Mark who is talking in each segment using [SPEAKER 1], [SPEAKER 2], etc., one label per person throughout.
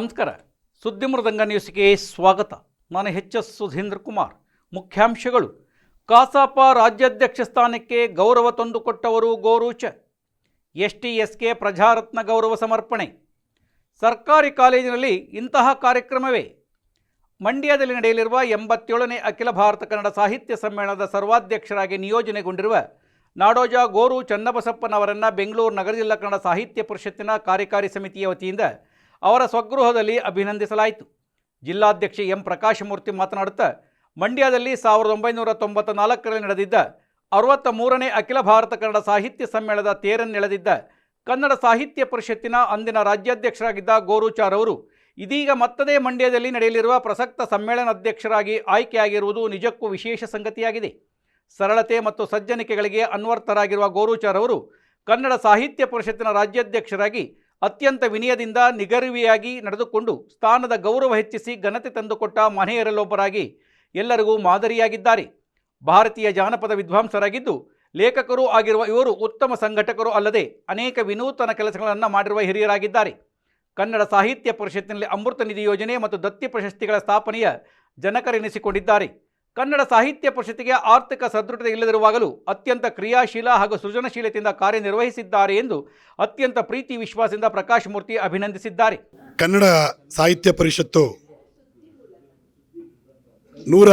[SPEAKER 1] ನಮಸ್ಕಾರ. ಸುದ್ದಿ ಮೃದಂಗ ನ್ಯೂಸ್ಗೆ ಸ್ವಾಗತ. ನಾನು ಎಚ್ ಎಸ್ ಸುಧೀಂದ್ರ ಕುಮಾರ್. ಮುಖ್ಯಾಂಶಗಳು. ಕಾಸಾಪ ರಾಜ್ಯಾಧ್ಯಕ್ಷ ಸ್ಥಾನಕ್ಕೆ ಗೌರವ ತಂದುಕೊಟ್ಟವರು ಗೋರೂಚ. ಎಸ್ ಟಿ ಎಸ್ಗೆ ಪ್ರಜಾರತ್ನ ಗೌರವ ಸಮರ್ಪಣೆ. ಸರ್ಕಾರಿ ಕಾಲೇಜಿನಲ್ಲಿ ಇಂತಹ ಕಾರ್ಯಕ್ರಮವೇ. ಮಂಡ್ಯದಲ್ಲಿ ನಡೆಯಲಿರುವ ಎಂಬತ್ತೇಳನೇ ಅಖಿಲ ಭಾರತ ಕನ್ನಡ ಸಾಹಿತ್ಯ ಸಮ್ಮೇಳನದ ಸರ್ವಾಧ್ಯಕ್ಷರಾಗಿ ನಿಯೋಜನೆಗೊಂಡಿರುವ ನಾಡೋಜ ಗೋರು ಚನ್ನಬಸಪ್ಪನವರನ್ನು ಬೆಂಗಳೂರು ನಗರ ಜಿಲ್ಲಾ ಕನ್ನಡ ಸಾಹಿತ್ಯ ಪರಿಷತ್ತಿನ ಕಾರ್ಯಕಾರಿ ಸಮಿತಿಯ ವತಿಯಿಂದ ಅವರ ಸ್ವಗೃಹದಲ್ಲಿ ಅಭಿನಂದಿಸಲಾಯಿತು. ಜಿಲ್ಲಾಧ್ಯಕ್ಷ ಎಂ. ಪ್ರಕಾಶಮೂರ್ತಿ ಮಾತನಾಡುತ್ತಾ, ಮಂಡ್ಯದಲ್ಲಿ ಸಾವಿರದ ಒಂಬೈನೂರ ತೊಂಬತ್ತ ನಾಲ್ಕರಲ್ಲಿ ನಡೆದಿದ್ದ ಅರವತ್ತ ಮೂರನೇ ಅಖಿಲ ಭಾರತ ಕನ್ನಡ ಸಾಹಿತ್ಯ ಸಮ್ಮೇಳನದ ತೇರನ್ನೆಳೆದಿದ್ದ ಕನ್ನಡ ಸಾಹಿತ್ಯ ಪರಿಷತ್ತಿನ ಅಂದಿನ ರಾಜ್ಯಾಧ್ಯಕ್ಷರಾಗಿದ್ದ ಗೋರುಚಾರ್ ಅವರು, ಇದೀಗ ಮತ್ತದೇ ಮಂಡ್ಯದಲ್ಲಿ ನಡೆಯಲಿರುವ ಪ್ರಸಕ್ತ ಸಮ್ಮೇಳನಾಧ್ಯಕ್ಷರಾಗಿ ಆಯ್ಕೆಯಾಗಿರುವುದು ನಿಜಕ್ಕೂ ವಿಶೇಷ ಸಂಗತಿಯಾಗಿದೆ. ಸರಳತೆ ಮತ್ತು ಸಜ್ಜನಿಕೆಗಳಿಗೆ ಅನ್ವರ್ಥರಾಗಿರುವ ಗೋರುಚಾರ್ ಅವರು ಕನ್ನಡ ಸಾಹಿತ್ಯ ಪರಿಷತ್ತಿನ ರಾಜ್ಯಾಧ್ಯಕ್ಷರಾಗಿ ಅತ್ಯಂತ ವಿನಯದಿಂದ ನಿಗರ್ವಿಯಾಗಿ ನಡೆದುಕೊಂಡು ಸ್ಥಾನದ ಗೌರವ ಹೆಚ್ಚಿಸಿ ಘನತೆ ತಂದುಕೊಟ್ಟ ಮನೆಯರಲ್ಲೊಬ್ಬರಾಗಿ ಎಲ್ಲರಿಗೂ ಮಾದರಿಯಾಗಿದ್ದಾರೆ. ಭಾರತೀಯ ಜಾನಪದ ವಿದ್ವಾಂಸರಾಗಿದ್ದು ಲೇಖಕರೂ ಆಗಿರುವ ಇವರು ಉತ್ತಮ ಸಂಘಟಕರು ಅಲ್ಲದೆ ಅನೇಕ ವಿನೂತನ ಕೆಲಸಗಳನ್ನು ಮಾಡಿರುವ ಹಿರಿಯರಾಗಿದ್ದಾರೆ. ಕನ್ನಡ ಸಾಹಿತ್ಯ ಪರಿಷತ್ತಿನಲ್ಲಿ ಅಮೃತ ನಿಧಿ ಯೋಜನೆ ಮತ್ತು ದತ್ತಿ ಪ್ರಶಸ್ತಿಗಳ ಸ್ಥಾಪನೆಯ ಜನಕರೆನಿಸಿಕೊಂಡಿದ್ದಾರೆ. ಕನ್ನಡ ಸಾಹಿತ್ಯ ಪರಿಷತ್ತಿಗೆ ಆರ್ಥಿಕ ಸದೃಢತೆ ಇಲ್ಲದಿರುವಾಗಲೂ ಅತ್ಯಂತ ಕ್ರಿಯಾಶೀಲ ಹಾಗೂ ಸೃಜನಶೀಲತೆಯಿಂದ ಕಾರ್ಯನಿರ್ವಹಿಸಿದ್ದಾರೆ ಎಂದು ಅತ್ಯಂತ ಪ್ರೀತಿ ವಿಶ್ವಾಸದಿಂದ ಪ್ರಕಾಶ್ ಮೂರ್ತಿ ಅಭಿನಂದಿಸಿದ್ದಾರೆ.
[SPEAKER 2] ಕನ್ನಡ ಸಾಹಿತ್ಯ ಪರಿಷತ್ತು ನೂರ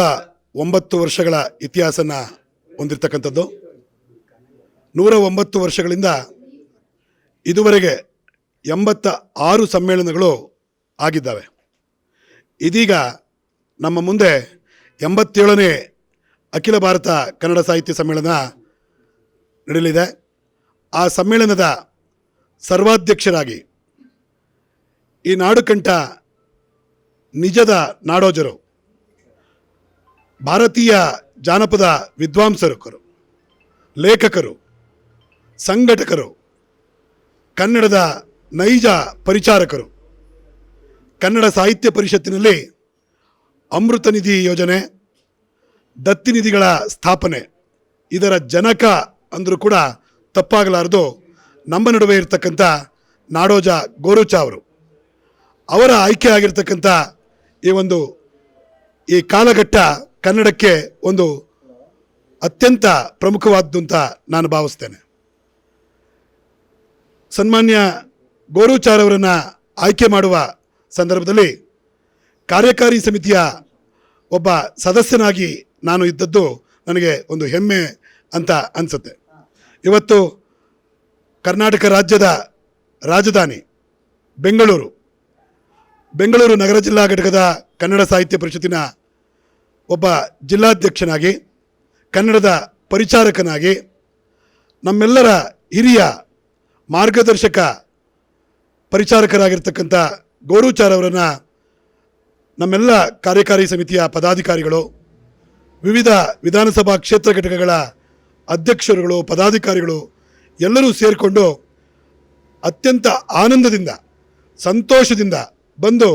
[SPEAKER 2] ಒಂಬತ್ತು ವರ್ಷಗಳ ಇತಿಹಾಸನ ಹೊಂದಿರತಕ್ಕಂಥದ್ದು. ನೂರ ಒಂಬತ್ತು ವರ್ಷಗಳಿಂದ ಇದುವರೆಗೆ ಎಂಬತ್ತ ಆರು ಸಮ್ಮೇಳನಗಳು ಆಗಿದ್ದಾವೆ. ಇದೀಗ ನಮ್ಮ ಮುಂದೆ ಎಂಬತ್ತೇಳನೇ ಅಖಿಲ ಭಾರತ ಕನ್ನಡ ಸಾಹಿತ್ಯ ಸಮ್ಮೇಳನ ನಡೆಯಲಿದೆ. ಆ ಸಮ್ಮೇಳನದ ಸರ್ವಾಧ್ಯಕ್ಷರಾಗಿ ಈ ನಾಡುಕಂಠ ನಿಜದ ನಾಡೋಜರು, ಭಾರತೀಯ ಜಾನಪದ ವಿದ್ವಾಂಸರು ಲೇಖಕರು, ಸಂಘಟಕರು, ಕನ್ನಡದ ನೈಜ ಪರಿಚಾರಕರು, ಕನ್ನಡ ಸಾಹಿತ್ಯ ಪರಿಷತ್ತಿನಲ್ಲಿ ಅಮೃತ ನಿಧಿ ಯೋಜನೆ, ದತ್ತಿ ನಿಧಿಗಳ ಸ್ಥಾಪನೆ, ಇದರ ಜನಕ ಅಂದರೂ ಕೂಡ ತಪ್ಪಾಗಲಾರದು. ನಮ್ಮ ನಡುವೆ ಇರತಕ್ಕಂಥ ನಾಡೋಜ ಗೋರುಚ ಅವರು. ಅವರ ಆಯ್ಕೆ ಆಗಿರ್ತಕ್ಕಂಥ ಈ ಒಂದು, ಈ ಕಾಲಘಟ್ಟ ಕನ್ನಡಕ್ಕೆ ಒಂದು ಅತ್ಯಂತ ಪ್ರಮುಖವಾದ್ದು ಅಂತ ನಾನು ಭಾವಿಸ್ತೇನೆ. ಸನ್ಮಾನ್ಯ ಗೋರುಚಾರವರನ್ನು ಆಯ್ಕೆ ಮಾಡುವ ಸಂದರ್ಭದಲ್ಲಿ ಕಾರ್ಯಕಾರಿ ಸಮಿತಿಯ ಒಬ್ಬ ಸದಸ್ಯನಾಗಿ ನಾನು ಇದ್ದದ್ದು ನನಗೆ ಒಂದು ಹೆಮ್ಮೆ ಅಂತ ಅನಿಸುತ್ತೆ. ಇವತ್ತು ಕರ್ನಾಟಕ ರಾಜ್ಯದ ರಾಜಧಾನಿ ಬೆಂಗಳೂರು. ಬೆಂಗಳೂರು ನಗರ ಜಿಲ್ಲಾ ಘಟಕದ ಕನ್ನಡ ಸಾಹಿತ್ಯ ಪರಿಷತ್ತಿನ ಒಬ್ಬ ಜಿಲ್ಲಾಧ್ಯಕ್ಷನಾಗಿ, ಕನ್ನಡದ ಪರಿಚಾರಕನಾಗಿ, ನಮ್ಮೆಲ್ಲರ ಹಿರಿಯ ಮಾರ್ಗದರ್ಶಕ ಪರಿಚಾರಕರಾಗಿರ್ತಕ್ಕಂಥ ಗೌರೂಚಾರ್ ಅವರನ್ನು ನಮ್ಮೆಲ್ಲ ಕಾರ್ಯಕಾರಿ ಸಮಿತಿಯ ಪದಾಧಿಕಾರಿಗಳು, ವಿವಿಧ ವಿಧಾನಸಭಾ ಕ್ಷೇತ್ರ ಘಟಕಗಳ ಅಧ್ಯಕ್ಷರುಗಳು, ಪದಾಧಿಕಾರಿಗಳು ಎಲ್ಲರೂ ಸೇರಿಕೊಂಡು ಅತ್ಯಂತ ಆನಂದದಿಂದ, ಸಂತೋಷದಿಂದ ಬಂದು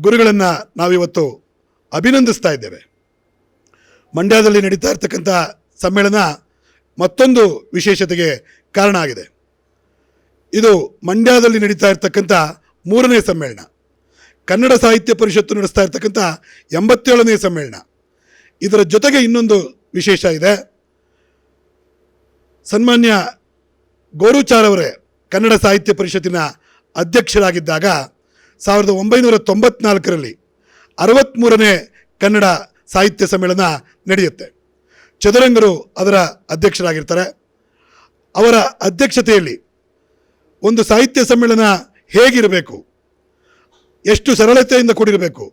[SPEAKER 2] ಗುರುಗಳನ್ನು ನಾವಿವತ್ತು ಅಭಿನಂದಿಸ್ತಾ ಇದ್ದೇವೆ. ಮಂಡ್ಯದಲ್ಲಿ ನಡೀತಾ ಇರ್ತಕ್ಕಂಥ ಸಮ್ಮೇಳನ ಮತ್ತೊಂದು ವಿಶೇಷತೆಗೆ ಕಾರಣ ಆಗಿದೆ. ಇದು ಮಂಡ್ಯದಲ್ಲಿ ನಡೀತಾ ಇರ್ತಕ್ಕಂಥ ಮೂರನೇ ಸಮ್ಮೇಳನ. ಕನ್ನಡ ಸಾಹಿತ್ಯ ಪರಿಷತ್ತು ನಡೆಸ್ತಾ ಇರ್ತಕ್ಕಂಥ ಎಂಬತ್ತೇಳನೇ ಸಮ್ಮೇಳನ. ಇದರ ಜೊತೆಗೆ ಇನ್ನೊಂದು ವಿಶೇಷ ಇದೆ. ಸನ್ಮಾನ್ಯ ಗೋರುಚಾರ್ ಅವರೇ ಕನ್ನಡ ಸಾಹಿತ್ಯ ಪರಿಷತ್ತಿನ ಅಧ್ಯಕ್ಷರಾಗಿದ್ದಾಗ ಸಾವಿರದ ಒಂಬೈನೂರ ತೊಂಬತ್ನಾಲ್ಕರಲ್ಲಿ ಅರವತ್ತ್ಮೂರನೇ ಕನ್ನಡ ಸಾಹಿತ್ಯ ಸಮ್ಮೇಳನ ನಡೆಯುತ್ತೆ. ಚದುರಂಗರು ಅದರ ಅಧ್ಯಕ್ಷರಾಗಿರ್ತಾರೆ. ಅವರ ಅಧ್ಯಕ್ಷತೆಯಲ್ಲಿ ಒಂದು ಸಾಹಿತ್ಯ ಸಮ್ಮೇಳನ ಹೇಗಿರಬೇಕು? ಎಷ್ಟು ಸರಳತೆಯಿಂದ ಕೂಡಿರಬೇಕು.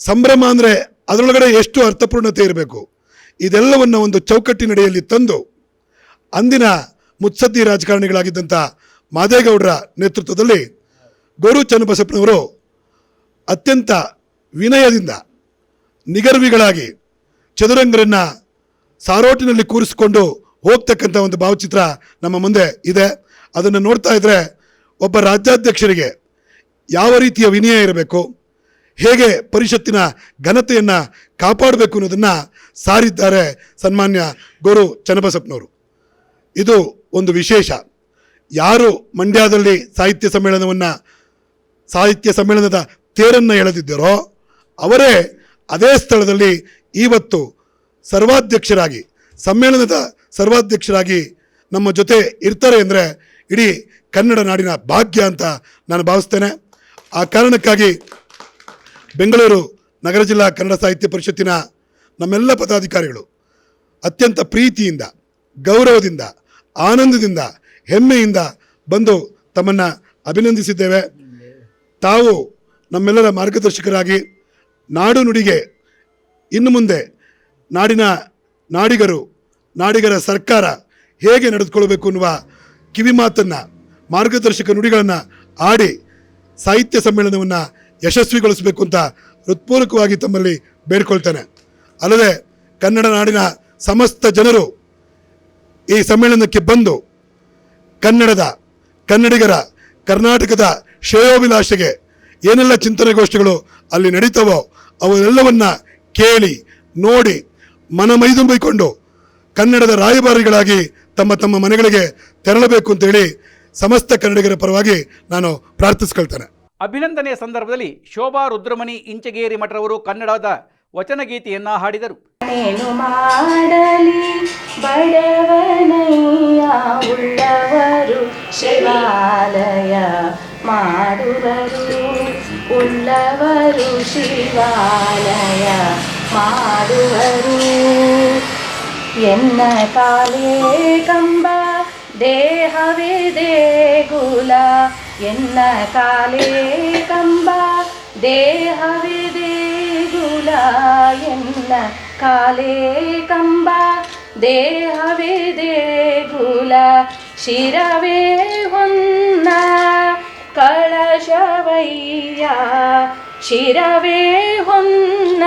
[SPEAKER 2] ಸಂಭ್ರಮ ಅಂದರೆ ಅದರೊಳಗಡೆ ಎಷ್ಟು ಅರ್ಥಪೂರ್ಣತೆ ಇರಬೇಕು. ಇದೆಲ್ಲವನ್ನು ಒಂದು ಚೌಕಟ್ಟಿನಡಿಯಲ್ಲಿ ತಂದು ಅಂದಿನ ಮುತ್ಸದ್ದಿ ರಾಜಕಾರಣಿಗಳಾಗಿದ್ದಂಥ ಮಾದೇಗೌಡರ ನೇತೃತ್ವದಲ್ಲಿ ಗೋರು ಚನ್ನಬಸಪ್ಪನವರು ಅತ್ಯಂತ ವಿನಯದಿಂದ ನಿಗರ್ವಿಗಳಾಗಿ ಚದುರಂಗರನ್ನು ಸಾರೋಟಿನಲ್ಲಿ ಕೂರಿಸಿಕೊಂಡು ಹೋಗ್ತಕ್ಕಂಥ ಒಂದು ಭಾವಚಿತ್ರ ನಮ್ಮ ಮುಂದೆ ಇದೆ. ಅದನ್ನು ನೋಡ್ತಾ ಇದ್ದರೆ ಒಬ್ಬ ರಾಜ್ಯಾಧ್ಯಕ್ಷರಿಗೆ ಯಾವ ರೀತಿಯ ವಿನಯ ಇರಬೇಕು? ಹೇಗೆ ಪರಿಷತ್ತಿನ ಘನತೆಯನ್ನು ಕಾಪಾಡಬೇಕು ಅನ್ನೋದನ್ನು ಸಾರಿದ್ದಾರೆ ಸನ್ಮಾನ್ಯ ಗುರು ಚನ್ನಬಸಪ್ಪನವರು. ಇದು ಒಂದು ವಿಶೇಷ. ಯಾರು ಮಂಡ್ಯದಲ್ಲಿ ಸಾಹಿತ್ಯ ಸಮ್ಮೇಳನವನ್ನು, ಸಾಹಿತ್ಯ ಸಮ್ಮೇಳನದ ತೇರನ್ನು ಎಳೆದಿದ್ದರೋ, ಅವರೇ ಅದೇ ಸ್ಥಳದಲ್ಲಿ ಇವತ್ತು ಸರ್ವಾಧ್ಯಕ್ಷರಾಗಿ, ಸಮ್ಮೇಳನದ ಸರ್ವಾಧ್ಯಕ್ಷರಾಗಿ ನಮ್ಮ ಜೊತೆ ಇರ್ತಾರೆ ಅಂದರೆ ಇಡೀ ಕನ್ನಡ ನಾಡಿನ ಭಾಗ್ಯ ಅಂತ ನಾನು ಭಾವಿಸ್ತೇನೆ. ಆ ಕಾರಣಕ್ಕಾಗಿ ಬೆಂಗಳೂರು ನಗರ ಜಿಲ್ಲಾ ಕನ್ನಡ ಸಾಹಿತ್ಯ ಪರಿಷತ್ತಿನ ನಮ್ಮೆಲ್ಲ ಪದಾಧಿಕಾರಿಗಳು ಅತ್ಯಂತ ಪ್ರೀತಿಯಿಂದ, ಗೌರವದಿಂದ, ಆನಂದದಿಂದ, ಹೆಮ್ಮೆಯಿಂದ ಬಂದು ತಮ್ಮನ್ನು ಅಭಿನಂದಿಸಿದ್ದೇವೆ. ತಾವು ನಮ್ಮೆಲ್ಲರ ಮಾರ್ಗದರ್ಶಕರಾಗಿ ನಾಡು ನುಡಿಗೆ ಇನ್ನು ಮುಂದೆ ನಾಡಿನ ನಾಡಿಗರು, ನಾಡಿಗರ ಸರ್ಕಾರ ಹೇಗೆ ನಡೆದುಕೊಳ್ಬೇಕು ಅನ್ನುವ ಕಿವಿಮಾತನ್ನು ಮಾರ್ಗದರ್ಶಕ ನುಡಿಗಳನ್ನು ಆಡಿ ಸಾಹಿತ್ಯ ಸಮ್ಮೇಳನವನ್ನು ಯಶಸ್ವಿಗೊಳಿಸಬೇಕು ಅಂತ ಹೃತ್ಪೂರ್ವಕವಾಗಿ ತಮ್ಮಲ್ಲಿ ಬೇಡ್ಕೊಳ್ತೇನೆ. ಅಲ್ಲದೆ ಕನ್ನಡ ನಾಡಿನ ಸಮಸ್ತ ಜನರು ಈ ಸಮ್ಮೇಳನಕ್ಕೆ ಬಂದು ಕನ್ನಡದ ಕನ್ನಡಿಗರ, ಕರ್ನಾಟಕದ ಶ್ರೇಯೋಭಿಲಾಷೆಗೆ ಏನೆಲ್ಲ ಚಿಂತನೆಗೋಷ್ಠಿಗಳು ಅಲ್ಲಿ ನಡೀತವೋ ಅವನ್ನೆಲ್ಲವನ್ನು ಕೇಳಿ, ನೋಡಿ, ಮನಮೈದುಂಬಿಕೊಂಡು ಕನ್ನಡದ ರಾಯಭಾರಿಗಳಾಗಿ ತಮ್ಮ ತಮ್ಮ ಮನೆಗಳಿಗೆ ತೆರಳಬೇಕು ಅಂತೇಳಿ ಸಮಸ್ತ ಕನ್ನಡಿಗರ ಪರವಾಗಿ ನಾನು ಪ್ರಾರ್ಥಿಸ್ಕೊಳ್ತೇನೆ.
[SPEAKER 1] ಅಭಿನಂದನೆಯ ಸಂದರ್ಭದಲ್ಲಿ ಶೋಭಾ ರುದ್ರಮಣಿ ಇಂಚಗೇರಿ ಮಠರವರು ಕನ್ನಡದ ವಚನಗೀತೆಯನ್ನ ಹಾಡಿದರು.
[SPEAKER 3] ನೇನು ಮಾಡಲಿ ಬಡವನಯ್ಯ ಉಳ್ಳವರು ಶಿವಾಲಯ ಮಾಡುವರು. ಉಳ್ಳವರು ಶಿವಾಲಯ ಮಾಡುವರು. ಎನ್ನ ಕಾಲೇ ಕಂಬ ದೇಹವೇ ದೇಗುಲ, ಎನ್ನ ಕಾಲೇ ಕಂಬ. ದೇಹವೇ ದೇಗುಲ, ಎನ್ನ ಕಾಲೇ ಕಂಬ. ದೇಹವೇ ದೇಗುಲ, ಶಿರವೇ ಹೊನ್ನ. ಕಳಶವಯ್ಯ, ಶಿರವೇ ಹೊನ್ನ.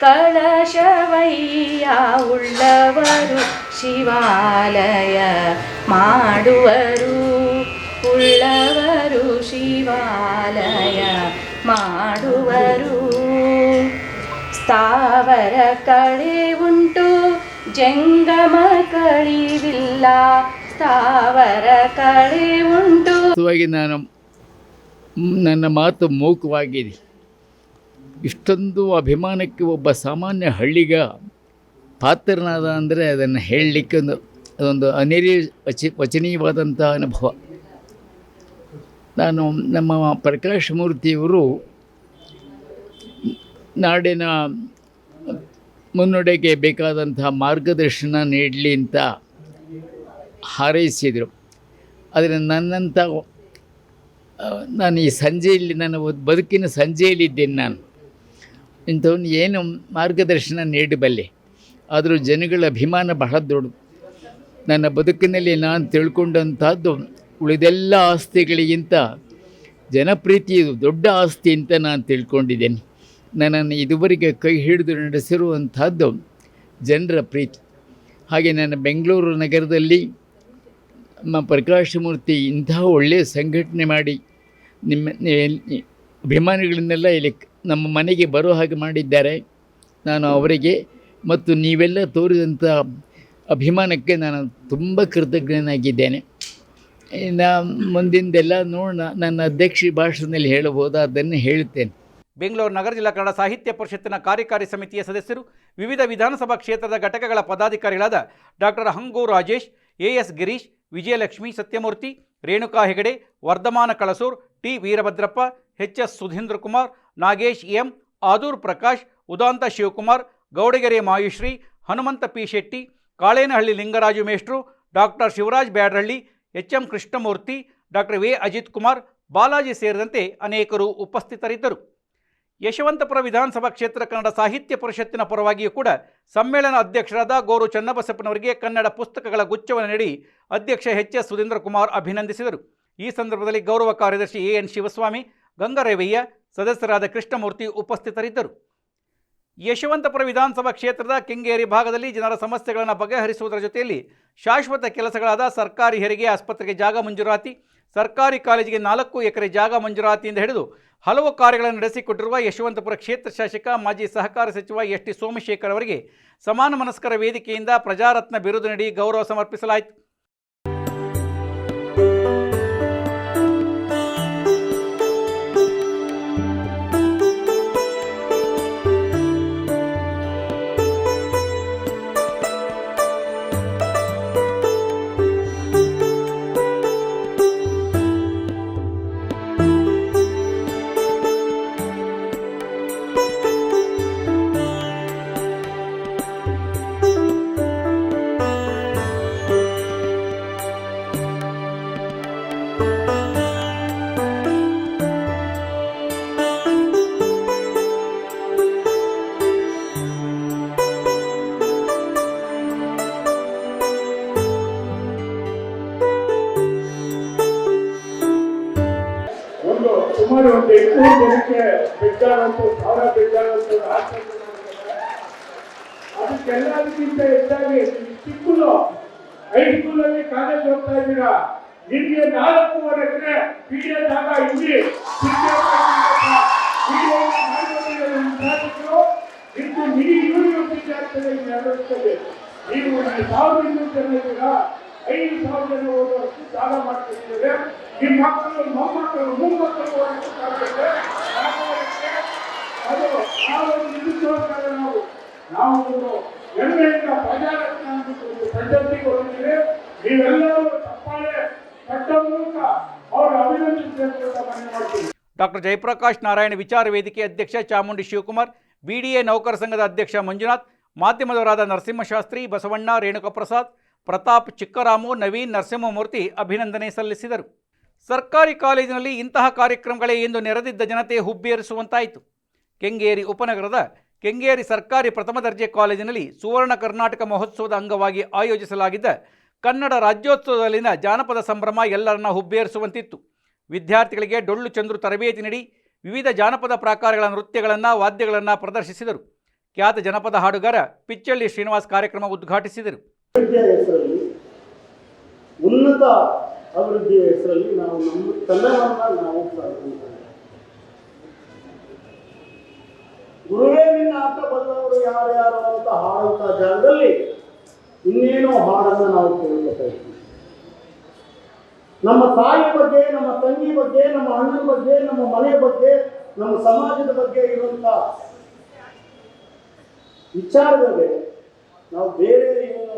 [SPEAKER 3] ಕಳಶವಯ್ಯ, ಉಳ್ಳವರು ಶಿವಾಲಯ. ಮಾಡುವರು? ಉಳ್ಳವರು ಶಿವಾಲಯ ಮಾಡುವರು. ಸ್ಥಾವರ ಕಳೆ ಉಂಟು, ಜಂಗಮ ಕಳಿವಿಲ್ಲ. ಸ್ಥಾವರ ಕಳೆ ಉಂಟು.
[SPEAKER 4] ನಾನು ನನ್ನ ಮಾತು ಮೂಕವಾಗಿದೆ ಇಷ್ಟೊಂದು ಅಭಿಮಾನಕ್ಕೆ ಒಬ್ಬ ಸಾಮಾನ್ಯ ಹಳ್ಳಿಗ ಪಾತ್ರನಾದ ಅಂದರೆ ಅದನ್ನು ಹೇಳಲಿಕ್ಕೆ ಒಂದು ಅದೊಂದು ಅನಿರಿ ವಚಿ ವಚನೀಯವಾದಂಥ ಅನುಭವ. ನಾನು ನಮ್ಮ ಪ್ರಕಾಶ್ ಮೂರ್ತಿಯವರು ನಾಡಿನ ಮುನ್ನಡೆಗೆ ಬೇಕಾದಂಥ ಮಾರ್ಗದರ್ಶನ ನೀಡಲಿ ಅಂತ ಹಾರೈಸಿದರು. ಆದರೆ ನನ್ನಂಥ ನಾನು ಈ ಸಂಜೆಯಲ್ಲಿ, ನನ್ನ ಬದುಕಿನ ಸಂಜೆಯಲ್ಲಿದ್ದೇನೆ ನಾನು. ಇಂಥವನು ಏನು ಮಾರ್ಗದರ್ಶನ ನೀಡಬಲ್ಲೆ. ಆದರೂ ಜನಗಳ ಅಭಿಮಾನ ಬಹಳ ದೊಡ್ಡದು. ನನ್ನ ಬದುಕಿನಲ್ಲಿ ನಾನು ತಿಳ್ಕೊಂಡಂಥದ್ದು ಉಳಿದೆಲ್ಲ ಆಸ್ತಿಗಳಿಗಿಂತ ಜನಪ್ರೀತಿಯು ದೊಡ್ಡ ಆಸ್ತಿ ಅಂತ ನಾನು ತಿಳ್ಕೊಂಡಿದ್ದೇನೆ. ನನ್ನನ್ನು ಇದುವರೆಗೆ ಕೈ ಹಿಡಿದು ನಡೆಸಿರುವಂಥದ್ದು ಜನರ ಪ್ರೀತಿ. ಹಾಗೆ ನನ್ನ ಬೆಂಗಳೂರು ನಗರದಲ್ಲಿ ನಮ್ಮ ಪ್ರಕಾಶಮೂರ್ತಿ ಇಂತಹ ಒಳ್ಳೆಯ ಸಂಘಟನೆ ಮಾಡಿ ನಿಮ್ಮ ಅಭಿಮಾನಿಗಳನ್ನೆಲ್ಲ ಇಲ್ಲಿ ನಮ್ಮ ಮನೆಗೆ ಬರೋ ಹಾಗೆ ಮಾಡಿದ್ದಾರೆ. ನಾನು ಅವರಿಗೆ ಮತ್ತು ನೀವೆಲ್ಲ ತೋರಿದಂಥ ಅಭಿಮಾನಕ್ಕೆ ನಾನು ತುಂಬ ಕೃತಜ್ಞನಾಗಿದ್ದೇನೆ. ಇನ್ನು ಮುಂದಿಂದೆಲ್ಲ ನೋಡೋಣ, ನನ್ನ ಅಧ್ಯಕ್ಷ ಭಾಷಣದಲ್ಲಿ ಹೇಳಬಹುದು ಅದನ್ನು ಹೇಳುತ್ತೇನೆ.
[SPEAKER 1] ಬೆಂಗಳೂರು ನಗರ ಜಿಲ್ಲಾ ಕನ್ನಡ ಸಾಹಿತ್ಯ ಪರಿಷತ್ತಿನ ಕಾರ್ಯಕಾರಿ ಸಮಿತಿಯ ಸದಸ್ಯರು, ವಿವಿಧ ವಿಧಾನಸಭಾ ಕ್ಷೇತ್ರದ ಘಟಕಗಳ ಪದಾಧಿಕಾರಿಗಳಾದ doctor Hangu Rajesh, A. S. Girish, Vijayalakshmi Satyamurthy, Renuka Hegde, Vardhamana Kalasur, T. Veerabhadrappa, H. S. Sudheendra Kumar, Nagesh M, Adur Prakash, Udanta Shivakumar, Gowdagere Mayushree, Hanumantha P. Shetty Kalenahalli Lingaraju ಮೇಷ್ಟ್ರು, doctor Shivaraj Byadralli H M Krishnamurthy, doctor V Ajith Kumar, Balaji ಸೇರಿದಂತೆ ಅನೇಕರು ಉಪಸ್ಥಿತರಿದ್ದರು. ಯಶವಂತಪುರ ವಿಧಾನಸಭಾ ಕ್ಷೇತ್ರ ಕನ್ನಡ ಸಾಹಿತ್ಯ ಪರಿಷತ್ತಿನ ಪರವಾಗಿಯೂ ಕೂಡ ಸಮ್ಮೇಳನ ಅಧ್ಯಕ್ಷರಾದ ಗೋರು ಚನ್ನಬಸಪ್ಪನವರಿಗೆ ಕನ್ನಡ ಪುಸ್ತಕಗಳ ಗುಚ್ಛವನ್ನು ನೀಡಿ ಅಧ್ಯಕ್ಷ ಎಚ್ ಎಸ್ ಸುಧೀಂದ್ರ ಕುಮಾರ್ ಅಭಿನಂದಿಸಿದರು. ಈ ಸಂದರ್ಭದಲ್ಲಿ ಗೌರವ ಕಾರ್ಯದರ್ಶಿ ಎ ಎನ್ ಶಿವಸ್ವಾಮಿ, ಗಂಗರೇವಯ್ಯ, ಸದಸ್ಯರಾದ ಕೃಷ್ಣಮೂರ್ತಿ ಉಪಸ್ಥಿತರಿದ್ದರು. ಯಶವಂತಪುರ ವಿಧಾನಸಭಾ ಕ್ಷೇತ್ರದ ಕೆಂಗೇರಿ ಭಾಗದಲ್ಲಿ ಜನರ ಸಮಸ್ಯೆಗಳನ್ನು ಬಗೆಹರಿಸುವುದರ ಜೊತೆಯಲ್ಲಿ ಶಾಶ್ವತ ಕೆಲಸಗಳಾದ ಸರ್ಕಾರಿ ಹೆರಿಗೆ ಆಸ್ಪತ್ರೆಗೆ ಜಾಗ ಮಂಜೂರಾತಿ, ಸರ್ಕಾರಿ ಕಾಲೇಜಿಗೆ ನಾಲ್ಕು ಎಕರೆ ಜಾಗ ಮಂಜೂರಾತಿಯಿಂದ ಹಿಡಿದು ಹಲವು ಕಾರ್ಯಗಳನ್ನು ನಡೆಸಿಕೊಟ್ಟಿರುವ ಯಶವಂತಪುರ ಕ್ಷೇತ್ರ ಶಾಸಕ, ಮಾಜಿ ಸಹಕಾರ ಸಚಿವ ಎಸ್ ಟಿ ಸೋಮಶೇಖರ್ ಅವರಿಗೆ ಸಮಾನ ಮನಸ್ಕರ ವೇದಿಕೆಯಿಂದ ಪ್ರಜಾರತ್ನ ಬಿರುದು ನೀಡಿ ಗೌರವ ಸಮರ್ಪಿಸಲಾಯಿತು.
[SPEAKER 5] ಬೆಡ್ಡಾದಂತು ಸಾವಿರ ಮಾಡಿದ್ದಾರೆ. ಅದಕ್ಕೆಲ್ಲದಕ್ಕಿಂತ ಹೆಚ್ಚಾಗಿ ಕಾಲೇಜ್ ಹೋಗ್ತಾ ಇದ್ದೀರಾ? ನಿಮಗೆ ನಾಲ್ಕೂವರೆ ಎಕರೆ ಪೀಡಿಯ ಜಾಗ ಇಲ್ಲಿ. ಇಂದು ಮಿನಿ ಯೂನಿವರ್ಸಿಟಿ ಆಗ್ತದೆ ನೀವು ಇನ್ನೂರು ಜನ ಇದ್ದೀರಾ? ಐದು ಸಾವಿರ ಜನ ಓದುವಷ್ಟು ಜಾಗ ಮಾಡ್ತಿದ್ದೇವೆ ನಿಮ್ಮ ಮಕ್ಕಳು ಮೊಮ್ಮಕ್ಕಳು ಓದೋಷ್ಟು ಜಾಗ ಇದೆ. ನಾಲ್ಕೂವರೆ ಅದು ನಾವು ನಿಲ್ಲಿಸೋಕ್ಕಾಗ ನಾವು ಒಂದು ಪ್ರಜಾರತ್ನ ಒಂದು ನೀವೆಲ್ಲರೂ ಕಟ್ಟೋ ಮೂಲಕ ಅವರು
[SPEAKER 1] ಡಾಕ್ಟರ್ ಜಯಪ್ರಕಾಶ್ ನಾರಾಯಣ ವಿಚಾರ ವೇದಿಕೆ ಅಧ್ಯಕ್ಷ ಚಾಮುಂಡಿ ಶಿವಕುಮಾರ್, ಬಿಡಿಎ ನೌಕರ ಸಂಘದ ಅಧ್ಯಕ್ಷ ಮಂಜುನಾಥ್, ಮಾಧ್ಯಮದವರಾದ ನರಸಿಂಹಶಾಸ್ತ್ರಿ, ಬಸವಣ್ಣ, ರೇಣುಕಪ್ರಸಾದ್, ಪ್ರತಾಪ್ ಚಿಕ್ಕರಾಮು, ನವೀನ್ ನರಸಿಂಹಮೂರ್ತಿ ಅಭಿನಂದನೆ ಸಲ್ಲಿಸಿದರು. ಸರ್ಕಾರಿ ಕಾಲೇಜಿನಲ್ಲಿ ಇಂತಹ ಕಾರ್ಯಕ್ರಮಗಳೇ ಎಂದು ನೆರೆದಿದ್ದ ಜನತೆ ಹುಬ್ಬೇರಿಸುವಂತಾಯಿತು. ಕೆಂಗೇರಿ ಉಪನಗರದ ಕೆಂಗೇರಿ ಸರ್ಕಾರಿ ಪ್ರಥಮ ದರ್ಜೆ ಕಾಲೇಜಿನಲ್ಲಿ ಸುವರ್ಣ ಕರ್ನಾಟಕ ಮಹೋತ್ಸವದ ಅಂಗವಾಗಿ ಆಯೋಜಿಸಲಾಗಿದ್ದ ಕನ್ನಡ ರಾಜ್ಯೋತ್ಸವದಲ್ಲಿನ ಜಾನಪದ ಸಂಭ್ರಮ ಎಲ್ಲರನ್ನ ಹುಬ್ಬೇರಿಸುವಂತಿತ್ತು. ವಿದ್ಯಾರ್ಥಿಗಳಿಗೆ ಡೊಳ್ಳು ಚಂದ್ರು ತರಬೇತಿ ನೀಡಿ ವಿವಿಧ ಜಾನಪದ ಪ್ರಾಕಾರಗಳ ನೃತ್ಯಗಳನ್ನು, ವಾದ್ಯಗಳನ್ನು ಪ್ರದರ್ಶಿಸಿದರು. ಖ್ಯಾತ ಜನಪದ ಹಾಡುಗಾರ ಪಿಚ್ಚಳ್ಳಿ ಶ್ರೀನಿವಾಸ್ ಕಾರ್ಯಕ್ರಮ ಉದ್ಘಾಟಿಸಿದರು.
[SPEAKER 6] ಉನ್ನತ ಅಭಿವೃದ್ಧಿಯ ಹೆಸರಲ್ಲಿ ನಾವು ನಮ್ಮ ಕನ್ನಡವನ್ನು ನಾವು ಗುರುವೇ ನಿನ್ನ ಆಟ ಬಂದವರು ಯಾರ್ಯಾರು ಅಂತ ಹಾಡುವಂತ ಜಾಗದಲ್ಲಿ ಇನ್ನೇನೋ ಹಾಡನ್ನು ನಾವು ಕೇಳಬೇಕಾಗ್ತದೆ. ನಮ್ಮ ತಾಯಿ ಬಗ್ಗೆ, ನಮ್ಮ ತಂಗಿ ಬಗ್ಗೆ, ನಮ್ಮ ಅಣ್ಣನ ಬಗ್ಗೆ, ನಮ್ಮ ಮನೆ ಬಗ್ಗೆ, ನಮ್ಮ ಸಮಾಜದ ಬಗ್ಗೆ ಇರುವಂತ ವಿಚಾರದಲ್ಲಿ ನಾವು ಬೇರೆ ಏನು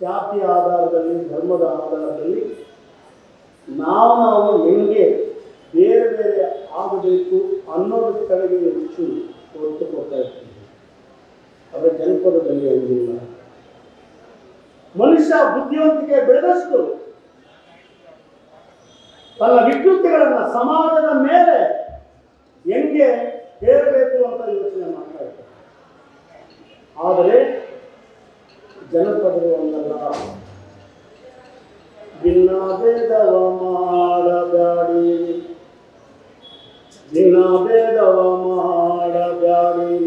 [SPEAKER 6] ಜಾತಿ ಆಧಾರದಲ್ಲಿ, ಧರ್ಮದ ಆಧಾರದಲ್ಲಿ ನಾವು ನಾವು ಹೆಂಗೆ ಬೇರೆ ಬೇರೆ ಆಗಬೇಕು ಅನ್ನೋದ್ರ ಕಡೆಗೆ ಹೆಚ್ಚು ಒತ್ತು ಕೊಡ್ತಾ ಇರ್ತೀವಿ ಅವರ ಜನಪದದಲ್ಲಿ ಹಂಗಿಲ್ಲ ಮನುಷ್ಯ ಬುದ್ಧಿವಂತಿಕೆ ಬೆಳೆದಷ್ಟು ತನ್ನ ವಿಕೃತಿಗಳನ್ನ ಸಮಾಜದ ಮೇಲೆ ಹೆಂಗೆ ಹೇರಬೇಕು ಅಂತ ಯೋಚನೆ ಮಾಡ್ತಾ ಇರ್ತಾರೆ. ಆದರೆ ಜನಪದರು ಒಂದಲ್ಲ ಭಿನ್ನ ಭೇದವ ಮಾಡಬ್ಯಾಡಿ ಭಿನ್ನ ಭೇದವ ಮಾಡಬ್ಯಾಡಿ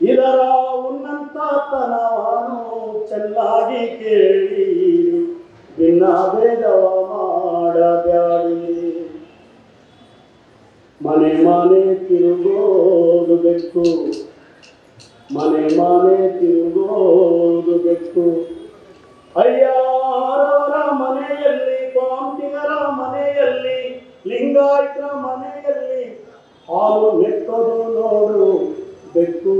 [SPEAKER 6] ಇದರ ಉನ್ನತತನವನ್ನು ಚೆನ್ನಾಗಿ ಕೇಳಿ, ಭಿನ್ನ ಭೇದವ ಮಾಡಬ್ಯಾಡಿ. ಮನೆ ಮನೆ ತಿರುಗೋದು ಬೆಕ್ಕು, ಮನೆ ಮನೆ ತಿರುಗೋದು ಬೆಕ್ಕು. ಅಯ್ಯಾರವರ ಮನೆಯಲ್ಲಿ, ಪಾಂಟಿಗರ ಮನೆಯಲ್ಲಿ, ಲಿಂಗಾಯತರ ಮನೆಯಲ್ಲಿ ಹಾಲು ನೆಟ್ಟದು ನೋಡು, ಬೆಕ್ಕು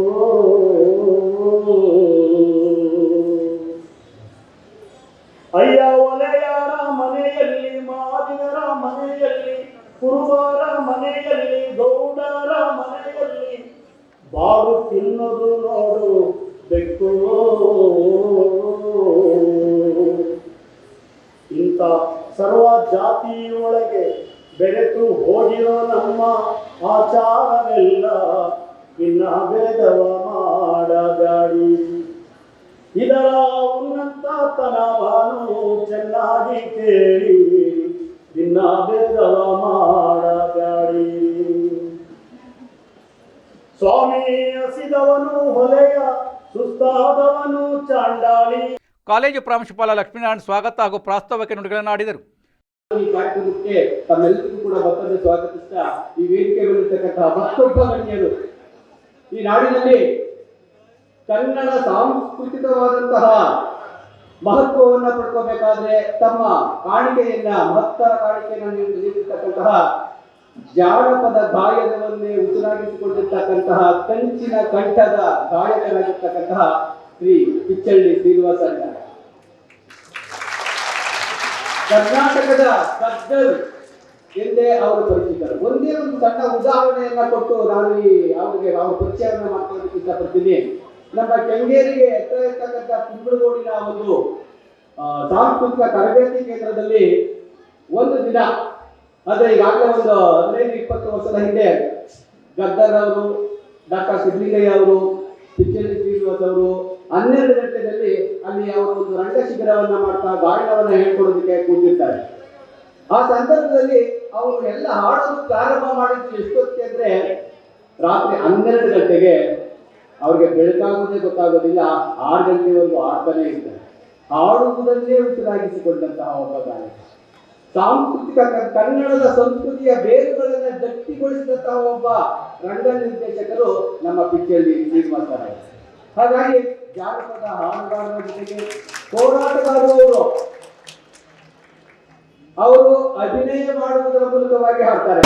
[SPEAKER 6] ಅಯ್ಯ ಒಲೆಯಾರ ಮನೆಯಲ್ಲಿ ಮಾದಿಗರ ಮನೆಯಲ್ಲಿ, ಕುರುಬರ ಮನೆಯಲ್ಲಿ, ಗೌಡರ ಮನೆಯಲ್ಲಿ ಬಾಳು ತಿನ್ನೋದು ನೋಡು, ಬೆಕ್ಕು ಇಂಥ ಸರ್ವ ಜಾತಿಯೊಳಗೆ ಬೆರೆತು ಹೋಗಿರೋ ನಮ್ಮ ಆಚಾರವೆಲ್ಲ ಇನ್ನ ಬೇದವ ಮಾಡಬೇಡಿ. ಇದರ ಉನ್ನತತನವನ್ನು ಚೆನ್ನಾಗಿ ಕೇಳಿ, ಇನ್ನ ಬೇದವ ಮಾಡಬೇಡಿ. ಸ್ವಾಮಿ ಹಸಿದವನು ಹೊಲೆಯ, ಸುಸ್ತಾದವನು ಚಾಂಡಾಳಿ.
[SPEAKER 1] ಕಾಲೇಜು ಪ್ರಾಂಶುಪಾಲ ಲಕ್ಷ್ಮೀನಾರಾಯಣ ಸ್ವಾಗತ ಹಾಗೂ ಪ್ರಾಸ್ತಾವಿಕ ನುಡಿಗಳನ್ನಾಡಿದರು
[SPEAKER 6] ಈ ಕಾರ್ಯಕ್ರಮಕ್ಕೆ ತಮ್ಮೆಲ್ಲರಿಗೂ ಕೂಡ ಮತ್ತೊಮ್ಮೆ ಸ್ವಾಗತಿಸ್ತಾ ಈ ವೇದಿಕೆ ಬಂದಿರತಕ್ಕಂತಹ ಮತ್ತೊಬ್ಬ ಗಣ್ಯರು ಈ ನಾಡಿನಲ್ಲಿ ಕನ್ನಡ ಸಾಂಸ್ಕೃತಿಕವಾದಂತಹ ಮಹತ್ವವನ್ನ ಪಡ್ಕೋಬೇಕಾದ್ರೆ ತಮ್ಮ ಕಾಣಿಕೆಯನ್ನ, ಮಹತ್ತರ ಕಾಣಿಕೆಯನ್ನ ನೀಡಿ- ನೀಡಿರ್ತಕ್ಕಂತಹ ಜಾನಪದ ಗಾಯನವನ್ನೇ ಉಸಿರಾಗಿಸಿಕೊಂಡಿರ್ತಕ್ಕಂತಹ ಕಂಚಿನ ಕಂಠದ ಗಾಯಕರಾಗಿರ್ತಕ್ಕಂತಹ ಶ್ರೀ ಪಿಚ್ಚಳ್ಳಿ ಶ್ರೀನಿವಾಸಣ್ಣ ಕರ್ನಾಟಕದ ಗದ್ದರ್ ಎಂದೇ ಅವರು ಪರಿಚಿತರು ಒಂದೇ ಒಂದು ಸಣ್ಣ ಉದಾಹರಣೆಯನ್ನ ಕೊಟ್ಟು ನಾನು ಈ ಅವರಿಗೆ ನಾವು ಪರಿಚಯವನ್ನು ಮಾಡ್ಕೊಳ್ಳೋದಕ್ಕೆ ಇಷ್ಟಪಡ್ತೀನಿ. ನಮ್ಮ ಕೆಂಗೇರಿಗೆ ಎತ್ತರ ಇರ್ತಕ್ಕಂಥ ಕುಂಬಳಗೋಡಿನ ಒಂದು ಸಾಂಸ್ಕೃತಿಕ ತರಬೇತಿ ಕೇಂದ್ರದಲ್ಲಿ ಒಂದು ದಿನ ಅಂದ್ರೆ ಈಗಾಗಲೇ ಒಂದು ಹದಿನೈದು, ಇಪ್ಪತ್ತು ವರ್ಷದ ಹಿಂದೆ ಗದ್ದರ್ ಅವರು, ಡಾಕ್ಟರ್ ಸಿದ್ದಲಿಂಗಯ್ಯ ಅವರು ಪಿಚ್ಚಳ್ಳಿ ಶ್ರೀನಿವಾಸ್ ಅವರು ಹನ್ನೆರಡು ಗಂಟೆಯಲ್ಲಿ ಅಲ್ಲಿ ಅವರು ಒಂದು ರಂಗ ಶಿಬಿರವನ್ನ ಮಾಡ್ತಾ ಗಾಯನವನ್ನ ಹೇಳ್ಕೊಡೋದಕ್ಕೆ ಕೂತಿರ್ತಾರೆ. ಆ ಸಂದರ್ಭದಲ್ಲಿ
[SPEAKER 7] ಅವರು ಎಲ್ಲ ಹಾಡೋದು ಪ್ರಾರಂಭ ಮಾಡಿದ್ದು ಎಷ್ಟೊತ್ತಿಗೆ ಅಂದ್ರೆ ರಾತ್ರಿ ಹನ್ನೆರಡು ಗಂಟೆಗೆ ಅವ್ರಿಗೆ ಬೆಳಕಾಗುವುದೇ ಗೊತ್ತಾಗೋದಿಲ್ಲ, ಆರು ಗಂಟೆವರೆಗೂ ಆಡ್ತಾನೆ ಇರ್ತಾರೆ. ಹಾಡುವುದನ್ನೇ ಉಸಿರಾಗಿಸಿಕೊಂಡಂತಹ ಒಬ್ಬ ಗಾಯಕ. ಸಾಂಸ್ಕೃತಿಕ ಕನ್ನಡದ ಸಂಸ್ಕೃತಿಯ ಬೇರುಗಳನ್ನ ಗಟ್ಟಿಗೊಳಿಸಿದಂತಹ ಒಬ್ಬ ರಂಗ ನಿರ್ದೇಶಕರು ನಮ್ಮ ಪಿಕ್ಚರ್ ಶ್ರೀನಿವಾಸರಾವ್ ಹಾಗಾಗಿ ಜಾನಪದ ಹಾಡುಗಾರರ ಜೊತೆಗೆ ಹೋರಾಟಗಾರರು ಅವರು ಅಭಿನಯ ಮಾಡುವುದರ ಮೂಲಕವಾಗಿ ಹಾಡ್ತಾರೆ.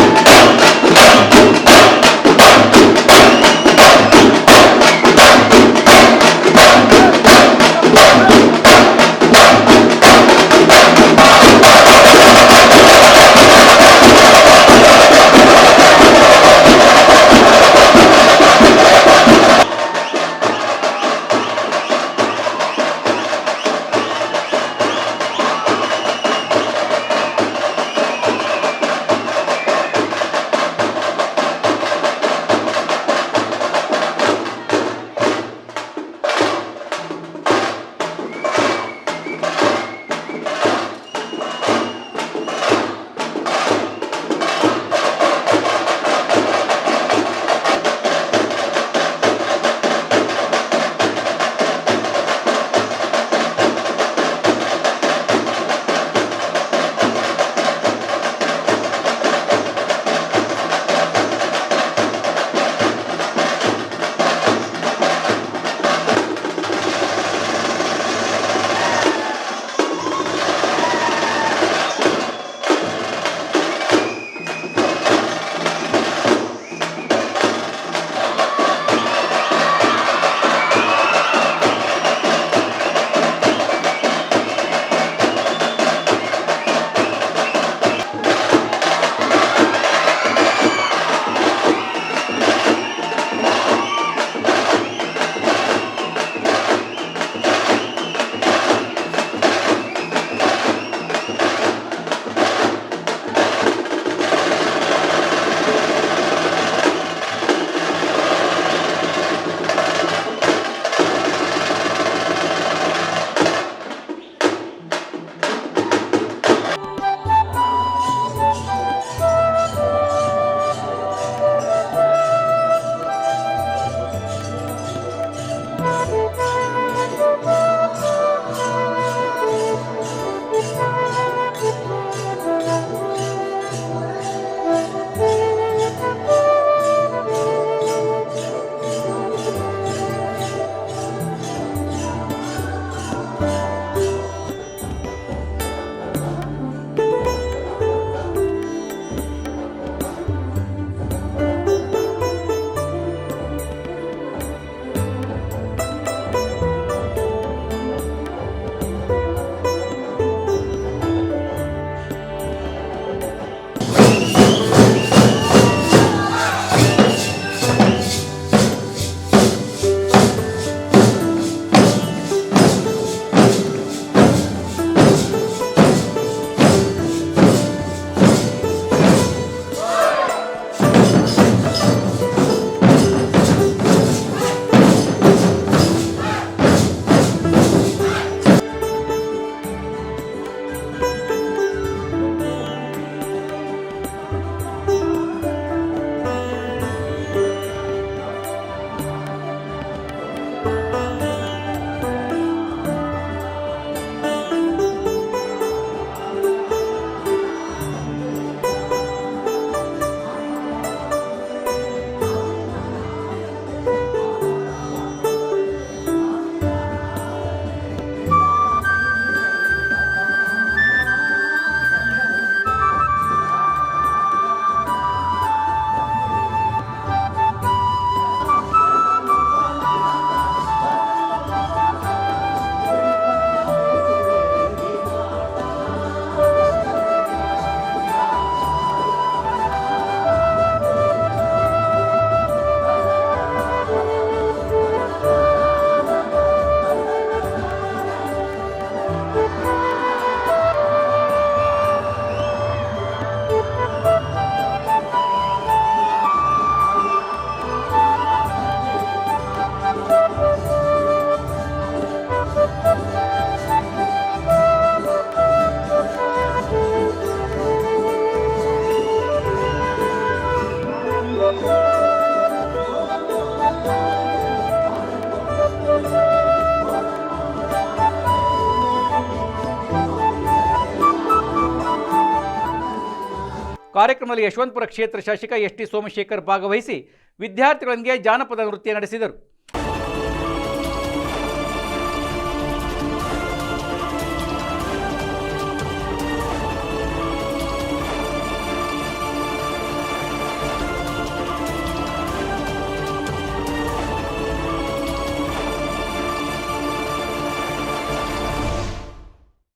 [SPEAKER 1] ಕಾರ್ಯಕ್ರಮದಲ್ಲಿ ಯಶವಂತಪುರ ಕ್ಷೇತ್ರ ಶಾಸಕ ಎಸ್ ಟಿ ಸೋಮಶೇಖರ್ ಭಾಗವಹಿಸಿ ವಿದ್ಯಾರ್ಥಿಗಳೊಂದಿಗೆ ಜಾನಪದ ನೃತ್ಯ ನಡೆಸಿದರು